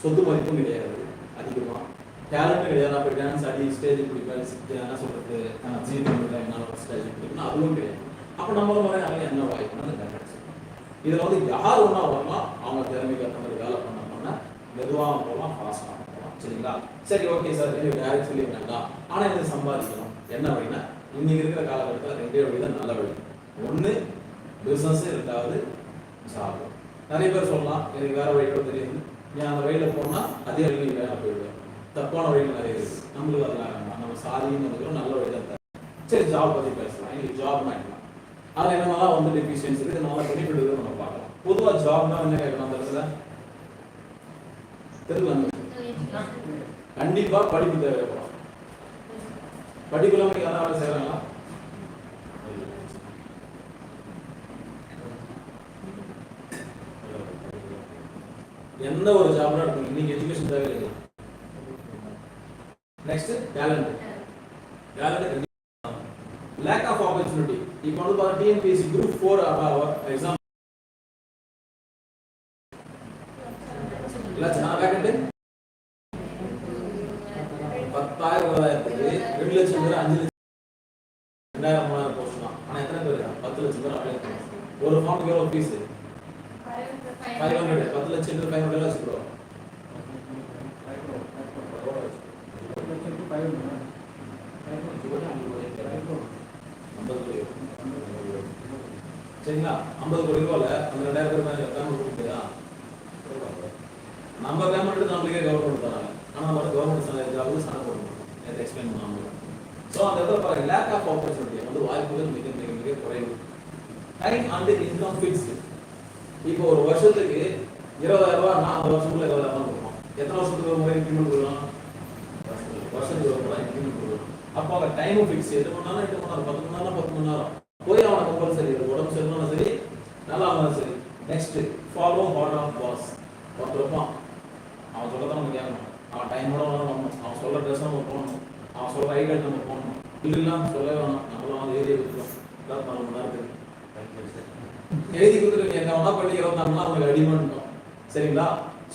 சொத்து மதிப்பும் கிடையாது. அதிகமாக டேலண்ட்டும் கிடையாது. போய் டான்ஸ் ஆடி ஸ்டேஜ் பிடிப்பேன். என்ன சொல்றது ஜீ பண்ணுறேன் என்னால் ஸ்டேஜ் பிடிக்கணும் அதுவும் கிடையாது. அப்போ நம்மள வர அவங்க என்ன வாய்ப்புனா இந்த டைரக்ட் இதில் வந்து யார் ஒன்றா வரலாம் அவங்க திறமைக்கு ஏற்ற மாதிரி வேலை பண்ணாங்கன்னா மெதுவாக போகலாம் ஃபாஸ்ட்டாக போகலாம். சரிங்களா? சரி ஓகே சார் எனக்கு டேரக்ட் சொல்லி வேண்டாம் ஆனால் இதை சம்பாதிக்கணும். என்ன அப்படின்னா இன்னைக்கு இருக்கிற காலகட்டத்தில் ரெண்டே வழி தான் நல்ல வழி. ஒன்று பிஸ்னஸ் ரெண்டாவது ஜாப் நிறைய பேர் சொல்லலாம் எனக்கு வேற வழி கூட தெரியுது? நீ அந்த வழியில போனா அதே வழியில் வேலை போயிடுவேன். தப்பான வழிகள் நிறைய இருக்கு. நம்மளுக்கு அதெல்லாம் வேண்டாம் நம்ம சாதின்னு வந்துக்கிறோம் நல்ல வழி தான் சரி ஜாப் பற்றி பேசலாம். எனக்கு ஜாப் மாட்டலாம் அதில் என்னமெல்லாம் வந்து டெஃபிஷியன்ஸ் இருக்கு? நல்லா பெனிஃபிட் இருக்குது நம்ம பார்க்கலாம். பொதுவா ஜாப்னா என்ன கேட்கலாம் அந்த இடத்துல? தெரியல கண்டிப்பா படிப்பு தேவைப்படும். படிப்பு இல்லாம யாராவது செய்யறாங்களா எந்த ஒரு ஜாப்னா இருக்கும் இன்னைக்கு எஜுகேஷன் தேவை இல்லை next talent talent lack of opportunity இப்போ வந்து பார்த்தா டிஎன்பிஎஸ்சி குரூப் ஃபோர் எக்ஸாம் லட்சம் வேக்கண்ட் பத்தாயிரம் இருபதாயிரத்துக்கு ரெண்டு லட்சம் பேர் அஞ்சு லட்சம் ரெண்டாயிரம் மூணாயிரம் போஸ்ட் தான். ஆனால் எத்தனை பேர்? பத்து லட்சம் பேர் அப்ளை பண்ணுவாங்க ஒரு ஃபார்முக்கு எவ்வளோ ஃபீஸ் ஃபைவ் ஹண்ட்ரட் பத்து லட்சம் ஃபைவ் ஹண்ட்ரட் வச்சுக்கிறோம் ஐம்பது கோடி சரிங்களா ஐம்பது கோடி ரூபால அந்த ரெண்டாயிரம் பேர் கவர்மெண்ட் கொடுக்குதா நம்ம கவர்மெண்ட் நம்மளுக்கே கவர்மெண்ட் தராங்க ஆனா நம்ம கவர்மெண்ட் ஜாபுக்கு சண்டை போடணும் நேற்று எக்ஸ்பிளைன் பண்ணாமல் ஸோ அந்த இடத்துல பாருங்க லேக் ஆஃப் ஆப்பர்ச்சுனிட்டி வந்து வாய்ப்புகள் மிக மிக மிக குறைவு. டைம் அண்ட் இன்கம் ஃபிக்ஸ்டு இப்போ ஒரு வருஷத்துக்கு இருபதாயிரம் ரூபாய் நாலு அந்த வருஷத்துக்குள்ள இருபதாயிரம் ரூபாய் கொடுப்போம் எத்தனை வருஷத்துக்கு ஒரு முறை இன்க்ரிமெண்ட் கொடுக்கலாம்? வருஷத்துக்கு ஒரு முறை இன்க்ரிமெண்ட் கொடுக்கலாம். அப்போ அவங்க டைம் ஃபிக்ஸ் எது மணி நேரம் எட்டு மணி நேரம் பத்து மணி நேரம் பத்து மணி நேரம். போய் அவனை கம்பல்சரி உடம்பு சரினாலும் சரி நல்லா இருந்தாலும் சரி. Next follow heart of boss ஒருத்தர் இருப்பான் அவன் சொல்ல தான் நம்ம கேட்கணும். அவன் டைமோட வரணும் அவன் சொல்ல ட்ரெஸ் நம்ம போகணும் அவன் சொல்ற ஐடியா நம்ம போகணும் இல்லைன்னா சொல்ல வேணாம். நம்மளாம் வந்து ஏரியா கொடுத்துரும் இதான் பல மணி நேரத்துக்கு. எழுதி கொடுத்துட்டு எங்க வேணா பண்ணி இருபத்தி நாலு மணி அடிமன்ட்டோம் சரிங்களா?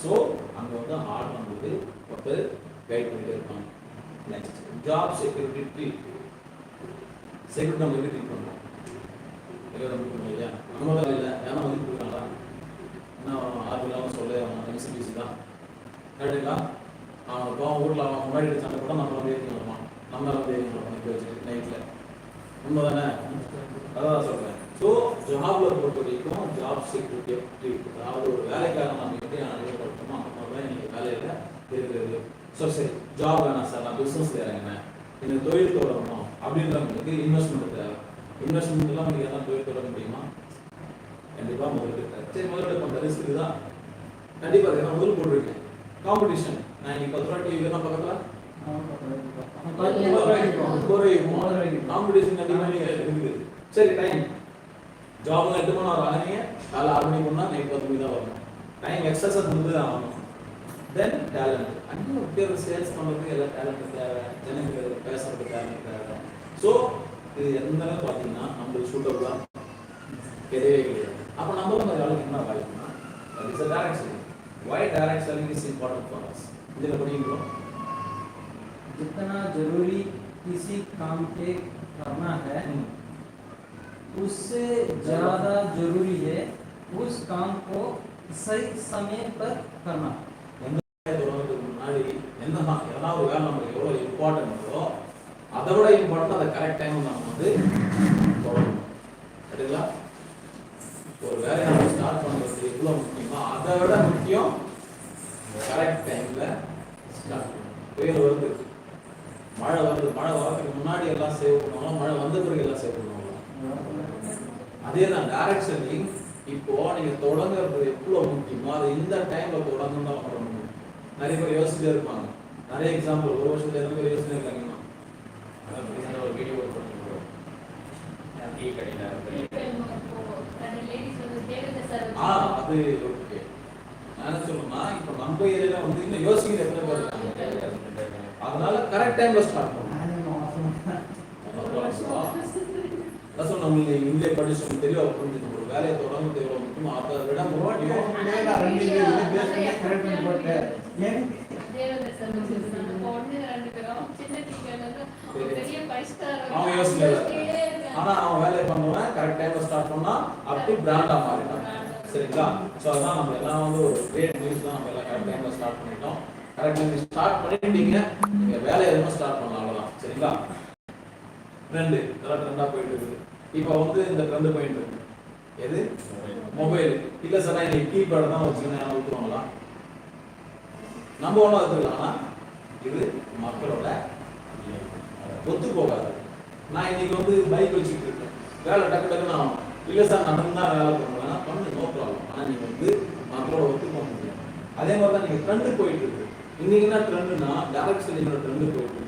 ஸோ அங்கே வந்து ஆர்ட் நம்மளுக்கு ஒருத்தர் கைட் பண்ணிட்டே இருப்பாங்க. Next job security treat security நம்ம எப்படி ட்ரீட் பண்ணுவோம்? இல்லை நம்ம இல்லையா? நம்ம தான் இல்லை. ஏன்னா வந்து கொடுக்குறாங்களா என்ன ஆர்மி இல்லாமல் சொல்ல அவன் எம்சிபிசி தான். கரெக்டுங்களா அவன் இப்போ அவன் ஊரில் அவன் முன்னாடி சண்டை கூட நம்ம வந்து ஏற்றி வருவான். நம்ம வந்து ஏற்றி வருவான். இப்போ வச்சுட்டு நைட்டில் உண்மை தானே அதான் சொல்கிறேன் ஸோ ஜாப்ல பொறுத்த வரைக்கும் ஜாப் செக்யூரிட்டி அதாவது ஒரு வேலைக்காக நம்ம எப்படி அனுபவப்படுத்தணுமோ அந்த மாதிரி தான் இன்னைக்கு வேலையில் இருக்கிறது. ஸோ சரி ஜாப் வேணாம் சார் நான் பிஸ்னஸ் இறங்கினேன். எனக்கு தொழில் தொடரணும் அப்படின்றவங்களுக்கு இன்வெஸ்ட்மெண்ட் தேவை. இன்வெஸ்ட்மெண்ட் எல்லாம் உங்களுக்கு எதாவது தொழில் தொடர முடியுமா? கண்டிப்பாக முதலீடு தேவை. சரி முதலீடு பண்ணுற ரிஸ்க் தான் கண்டிப்பாக நான் முதல் போட்டிருக்கேன். காம்படிஷன் நான் இன்னைக்கு பத்து ரூபா டிவி வேணா பக்கத்தில் காம்படிஷன் அதிகமாக இருக்குது. சரி டைம் ஜாப் எட்டு மணி நேரம் ஆனீங்க காலை ஆறு மணிக்கு முன்னா நைட் பத்து மணி தான் வரணும் டைம் எக்ஸஸாக கொடுத்து தான் ஆகணும் தென் டேலண்ட் அங்கே பேர் சேல்ஸ் பண்ணுறதுக்கு எல்லாம் டேலண்ட் தேவை ஜனங்களுக்கு பேசுறதுக்கு டேலண்ட் தேவை ஸோ இது எந்த அளவுக்கு பார்த்தீங்கன்னா நம்மளுக்கு சூட்டபுளாக கிடையவே கிடையாது அப்போ நம்மளும் அந்த வேலைக்கு என்ன வாய்ப்புனா it's direct selling why direct selling is important for us இதில் படிக்கிறோம் जितना जरूरी किसी काम के करना है उससे ज्यादा जरूरी है उस काम को सही समय पर करना தொடங்குறதுக்கு முன்னாடி என்ன எதனா ஒரு வேலை நம்மளுக்கு எவ்வளோ இம்பார்ட்டன்ட்டோ அதை விட இம்பார்ட்டன்ட் அதை கரெக்ட் டைம் நம்ம வந்து தொடங்கணும் சரிங்களா ஒரு வேலையை நம்ம ஸ்டார்ட் பண்ணுறது எவ்வளோ முக்கியமோ அதை விட அதே தான் டைரக்ட் செல்லிங் இப்போ நீங்க தொடங்குறது எவ்வளவு முக்கியமோ அது இந்த டைம்ல தொடங்கணும் தான் பண்ணணும் நிறைய பேர் யோசிச்சுட்டே இருப்பாங்க. நிறைய எக்ஸாம்பிள் ஒரு வருஷத்துல எத்தனை பேர் யோசிச்சுட்டே இருக்காங்கன்னா. ஒரு வீடியோ அது ஓகே நான் சொல்லணும்னா இப்போ நம்ம ஏரியால வந்து இன்னும் யோசிக்கிற எத்தனை பேர் அதனால கரெக்ட் டைம்ல ஸ்டார்ட் சொன்ன நம்மளுக்கு இந்திய படிச்சு தெளிவா புரிஞ்சுக்கணும் ஒரு வேலையை தொடங்குறது எவ்வளவு முக்கியமோ அதை விட அவன் யோசிக்கல. ஆனா அவன் வேலையை பண்ணுவன் கரெக்ட் டைம்ல ஸ்டார்ட் பண்ணா அப்படி பிராண்டா மாறிட்டான். சரிங்களா? சோ அதான் நம்ம எல்லாம் வந்து ஒரு கிரேட் நியூஸ் தான் நம்ம எல்லாம் கரெக்ட் டைம்ல ஸ்டார்ட் பண்ணிட்டோம். கரெக்ட் டைம்ல ஸ்டார்ட் பண்ணிட்டீங்க. நீங்க வேலையை எதுவும் ஸ்டார்ட் பண்ணலாம் சரிங்களா? ட்ரெண்டு நல்லா ட்ரெண்டாக போயிட்டு இருக்குது இப்போ வந்து இந்த ட்ரெண்டு போயிட்டு இருக்கு. எது? மொபைல் இல்ல சார் நான் இன்னைக்கு கீபேட் தான் வச்சுக்கணும் ஊற்றுவாங்களா நம்ம ஒன்றும் எடுத்துக்கலாம் ஆனா இது மக்களோட ஒத்து போகாது. நான் இன்னைக்கு வந்து பைக் வச்சுட்டு இருக்கேன். வேலை டக்கு டக்குன்னு நான் இல்ல சார் நடந்து தான் வேலை பண்ணுவேன் பண்ணு நோ ப்ராப்ளம் ஆனால் நீங்க வந்து மக்களோட ஒத்து போக முடியும் அதே மாதிரி தான் நீங்க ட்ரெண்டு போயிட்டு இருக்கு. இன்னைக்கு என்ன ட்ரெண்டுனா டேரக்ட் செல்லிங்கோட ட்ரெண்டு போயிட்டு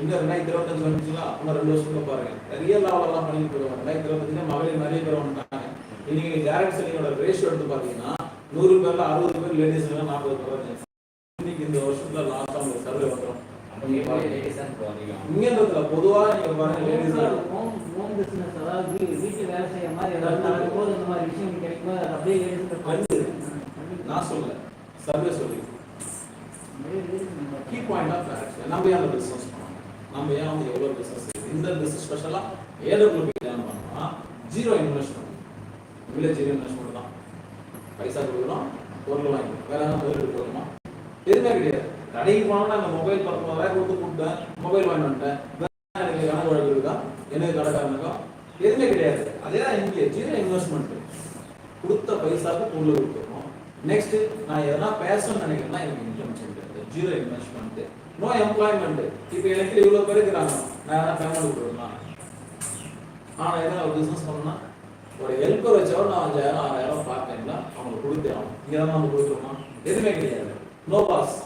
இந்த ரெண்டாயிரத்தி இருபத்தஞ்சு வந்துச்சுங்களா இன்னும் ரெண்டு வருஷத்துல பாருங்க. நிறைய லெவலெல்லாம் பண்ணிட்டு போயிருவாங்க ரெண்டாயிரத்தி இருபத்தஞ்சுல மகளிர் நிறைய பேர் வந்துட்டாங்க. இன்னைக்கு நீங்க டைரக்ட் செல்லிங்கோட ரேஷியோ எடுத்து பாத்தீங்கன்னா நூறு பேர்ல அறுபது பேர் லேடிஸ் நாற்பது பேர் இன்னைக்கு இந்த வருஷத்துல லாஸ்ட் அவங்க சர்வே பண்றோம். இங்கன்றதுல பொதுவா நீங்க பாருங்க லேடிஸ் ஹோம் பிசினஸ் அதாவது வீட்டு வேலை செய்யற மாதிரி ஏதாவது நடக்கும்போது இந்த மாதிரி விஷயம் கிடைக்கும்போது அப்படியே வந்து நான் சொல்லல சர்வே சொல்லி கீ பாயிண்ட் ஆஃப் நம்ம அந்த பிசினஸ் நம்ம ஏன் வந்து எவ்வளோ பிசினஸ் இந்த ஸ்பெஷலாக ஏதோ ஏடபிள்யூ பிளான் பண்ணோம்னா zero investment village zero investment தான். பைசா கொடுக்குறோம் பொருள் வாங்கி வேற என்ன முதலீடு போடுமா எதுவுமே கிடையாது. கடைக்கு போனோம்னா அந்த மொபைல் பத்தொன்பதாயிரம் கொடுத்து கொடுத்தேன் மொபைல் வாங்கி வந்துட்டேன். எனக்கு கணக்கு வழக்கு இருக்கா? எனக்கு கடைக்காரனுக்கா எதுவுமே கிடையாது. அதே தான் இங்கே ஜீரோ இன்வெஸ்ட்மெண்ட் கொடுத்த பைசாவுக்கு பொருள் கொடுத்துருக்கோம் நெக்ஸ்ட் நான் எதனா பேசணும்னு நினைக்கிறேன்னா எனக்கு income cent zero investment no employment இப்போ எனக்கு இவ்வளோ பேர் இருக்கிறாங்க. நான் எதனா பேமெண்ட் கொடுக்கலாம் ஆனால் என்ன ஒரு பிஸ்னஸ் பண்ணா ஒரு ஹெல்ப்பர் வச்சவர் நான் அஞ்சாயிரம் ஆறாயிரம் பார்த்தேன்னா அவங்களுக்கு கொடுத்தே ஆகணும் இங்கே தான் நம்ம கொடுத்துருமா எதுவுமே கிடையாது. நோ பாஸ்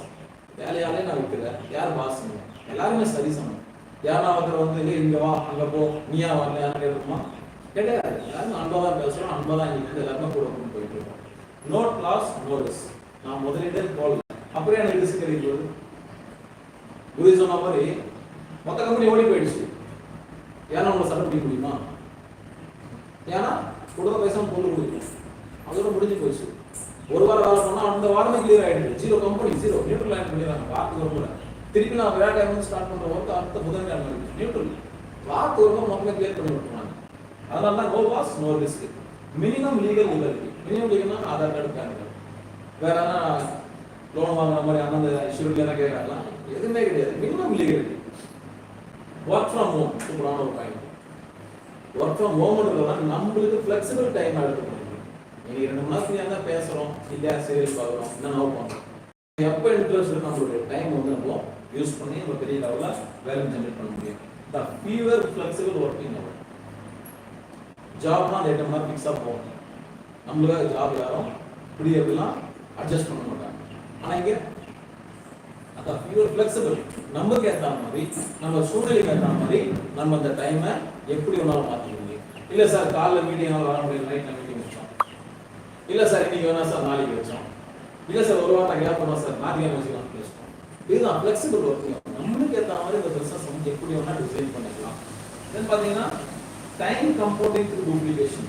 வேலையாலே நான் விட்டுறேன். யார் பாஸ் எல்லாருமே சரி சமம். யாரா ஒருத்தர் வந்து "ஏய், இங்க வா அங்க போ. நீயா வரலையான்னு கேட்குமா கிடையாது. எல்லாரும் அன்பாக தான் பேசுறோம். அன்பதான் தான் இன்னைக்கு எல்லாருமே கூட போயிட்டு இருக்கோம். நோட் லாஸ் நோ ரிஸ்க் நான் முதலீடு போடல. அப்புறம் எனக்கு ரிஸ்க் கிடைக்கிறது குரு சொன்ன மாதிரி மொத்த கம்பெனி ஓடி போயிடுச்சு. ஏன்னா உங்களை சண்டை பிடிக்க முடியுமா? ஏன்னா கொடுத்த பைசா பொண்ணு கொடுக்கும் அதோட முடிஞ்சு போச்சு. ஒரு வாரம் வேலை பண்ணா அந்த வாரமே கிளியர் ஆயிடுச்சு zero company zero neutral line பண்ணிடுறாங்க வாரத்துக்கு ஒரு முறை திருப்பி நான் வேற டைம் ஸ்டார்ட் பண்ற ஒர்க் அடுத்த புதன்கிழமை இருக்கு நியூட்ரல் வாரத்துக்கு ஒரு முறை மொத்தமே கிளியர் பண்ணி விட்டுருவாங்க. அதனால தான் no boss no risk minimum legal legality minimum லீகல்னா Aadhaar card PAN card வேற என்ன லோன் வாங்குற மாதிரி அந்த இஷ்யூ என்ன கேட்கலாம் எதுவுமே கிடையாது. Minimum legality work from home சூப்பரான ஒரு பாயிண்ட் ஒர்க் ஃப்ரம் ஹோம்ன்றதுலாம் நம்மளுக்கு ஃப்ளெக்சிபிள் டைம் எடுக்க முடியும். நீங்கள் ரெண்டு மணி நேரத்துக்கு தான் பேசுறோம். இல்லையா? சீரியல் பார்க்குறோம். என்ன நோட் பண்றோம். எப்போ இன்ட்ரெஸ்ட் இருக்கு நம்மளுடைய டைம் வந்து நம்ம யூஸ் பண்ணி நம்ம பெரிய லெவலில் வேலை ஜென்ரேட் பண்ண முடியும். The fever flexible working hour Jaffna அந்த எட்டு மணி ஃபிக்ஸாக போகும்? நம்மளுக்காக ஜாப் யாரும் இப்படி எப்படிலாம் அட்ஜஸ்ட் பண்ண மாட்டாங்க. ஆனால் இங்கே அதான் பியூர் ஃப்ளெக்சிபிள் நமக்கு ஏற்ற மாதிரி நம்ம சூழ்நிலைக்கு ஏற்ற மாதிரி நம்ம அந்த டைமை எப்படி வேணாலும் மாற்றிக்க முடியும். இல்லை சார் காலைல மீட்டிங் வர முடியும் நைட்டில் மீட்டிங் வச்சோம். இல்லை சார் இன்னைக்கு வேணா சார் நாளைக்கு வச்சோம். இல்லை சார் ஒரு வாரம் கேப் பண்ணோம் சார் நாளைக்கு வச்சுக்கலாம் பேசுவோம். இதுதான் ஃப்ளெக்சிபிள் ஒர்க்கிங் நம்மளுக்கு ஏற்ற மாதிரி இந்த பிஸ்னஸ் வந்து எப்படி வேணா டிசைன் பண்ணிக்கலாம். தென் பார்த்தீங்கன்னா time compounding through duplication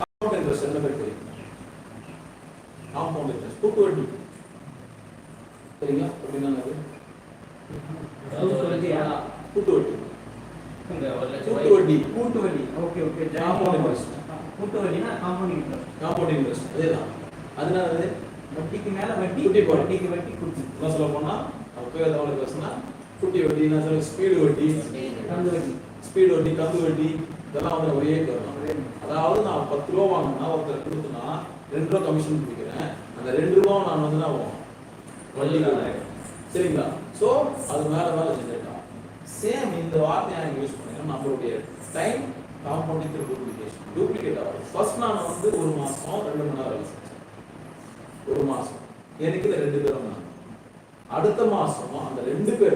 compound interest என்ன பேர் தெரியும். காம்பவுண்ட் இன்ட்ரெஸ்ட் டூ வட்டி சரிங்களா அப்படின்னா கூட்டு வட்டி கூட்டு வட்டி கூட்டு வட்டி ஓகே ஓகே. Compound interest. கூட்டு வட்டினா காம்பவுண்ட் இன்ட்ரெஸ்ட் காம்பவுண்ட் இன்ட்ரெஸ்ட் அதேதான். அதனால அது வட்டிக்கு மேல வட்டி குட்டி. வட்டிக்கு வட்டி கொடுத்து. என்ன சொல்ல போனா அப்பவே தமிழ் பேசுனா குட்டி வட்டி என்ன சொல்ல ஸ்பீடு வட்டி கந்து வட்டி ஸ்பீடு வட்டி கந்து வட்டி இதெல்லாம் வந்து ஒரே வரும் அதாவது நான் பத்து ரூபா வாங்கினா ஒருத்தர் கொடுத்தனா ரெண்டு ரூபா கமிஷன் பிடிக்கிறேன் அந்த ரெண்டு ரூபா நான் வந்து நான் வட்டி சரிங்களா? சோ அது மேல மேல செஞ்சிருக்கான் சேம் இந்த வார்த்தையை நீங்கள் யூஸ் பண்ணிக்கிறேன் நம்மளுடைய டைம் காம்பவுண்டிங் டூப்ளிகேஷன் டூப்ளிகேட் ஆகும். ஃபர்ஸ்ட் நான் வந்து ஒரு மாசம் ரெண்டு மணி நேரம் வேலை செஞ்சேன் ஒரு மாசம். எனக்கு ரெண்டு பேரும் தான் அடுத்த மாசம் அந்த ரெண்டு பேர்